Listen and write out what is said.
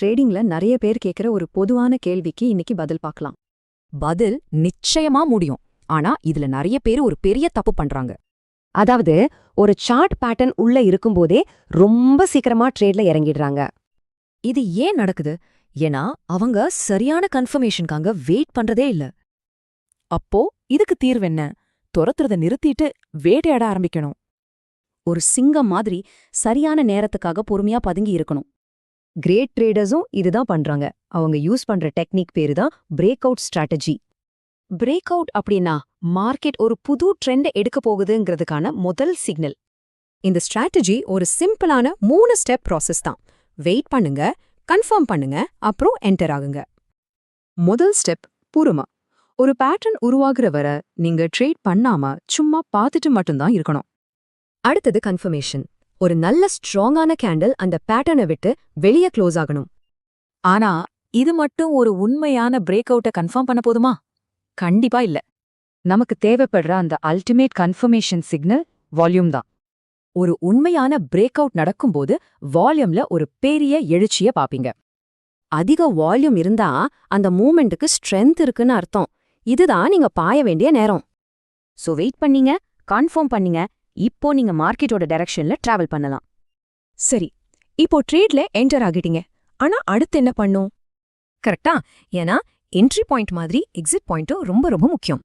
ட்ரேடிங்ல நிறைய பேர் கேக்குற ஒரு பொதுவான கேள்விக்கு இன்னைக்கு பதில் பார்க்கலாம். பதில் நிச்சயமா முடியும். ஆனா இதுல நிறைய பேர் ஒரு பெரிய தப்பு பண்றாங்க. அதாவது ஒரு சார்ட் பேட்டர்ன் உள்ள இருக்கும்போதே ரொம்ப சீக்கிரமா ட்ரேட்ல இறங்கிடுறாங்க. இது ஏன் நடக்குது? ஏன்னா அவங்க சரியான கன்ஃபர்மேஷனுக்காக வெயிட் பண்றதே இல்ல. அப்போ இதுக்கு தீர்வு என்ன? துரத்துறத நிறுத்திட்டு வேட்டையாட ஆரம்பிக்கணும். ஒரு சிங்கம் மாதிரி சரியான நேரத்துக்காக பொறுமையா பதுங்கி இருக்கணும். கிரேட் ட்ரேடர்ஸும் இதுதான் பண்றாங்க. அவங்க யூஸ் பண்ற டெக்னிக் பேரு தான் break out strategy break out அப்படின்னா மார்க்கெட் ஒரு புது ட்ரெண்ட் எடுக்க போகுதுங்கிறதுக்கான முதல் சிக்னல் இந்த ஸ்ட்ராட்டஜி ஒரு சிம்பிளான மூணு ஸ்டெப் ப்ராசஸ் தான். வெயிட் பண்ணுங்க கன்ஃபார்ம் பண்ணுங்க அப்புறம் என்டர் ஆகுங்க. முதல் ஸ்டெப் பூருமா. ஒரு பேட்டர்ன் உருவாகிற வர நீங்க ட்ரேட் பண்ணாம சும்மா பார்த்துட்டு மட்டும்தான் இருக்கணும். அடுத்தது கன்ஃபர்மேஷன் ஒரு நல்ல ஸ்ட்ராங்கான கேண்டில் அந்த பேட்டர்னை விட்டு வெளியே க்ளோஸ் ஆகணும். ஆனா இது மட்டும் ஒரு உண்மையான பிரேக் அவுட்ட கன்ஃபார்ம் பண்ண போதுமா? கண்டிப்பா இல்ல. நமக்கு தேவைப்படுற அந்த அல்டிமேட் கன்ஃபர்மேஷன் சிக்னல் வால்யூம் தான். ஒரு உண்மையான பிரேக் அவுட் நடக்கும்போது வால்யூம்ல ஒரு பெரிய எழுச்சிய பாப்பீங்க. அதிக வால்யூம் இருந்தா அந்த மூமெண்ட்டுக்கு ஸ்ட்ரென்த் இருக்குன்னு அர்த்தம். இதுதான் நீங்க பாய வேண்டிய நேரம். சோ வெயிட் பண்ணீங்க கன்ஃபார்ம் பண்ணீங்க இப்போ நீங்க மார்க்கெட்டோட டைரக்ஷன்ல டிராவல் பண்ணலாம். சரி இப்போ ட்ரேட்ல என்டர் ஆகிட்டீங்க. ஆனா அடுத்து என்ன பண்ணும்? கரெக்டா ஏன்னா என்ட்ரி பாயிண்ட் மாதிரி எக்ஸிட் பாயிண்ட்டும் ரொம்ப ரொம்ப முக்கியம்.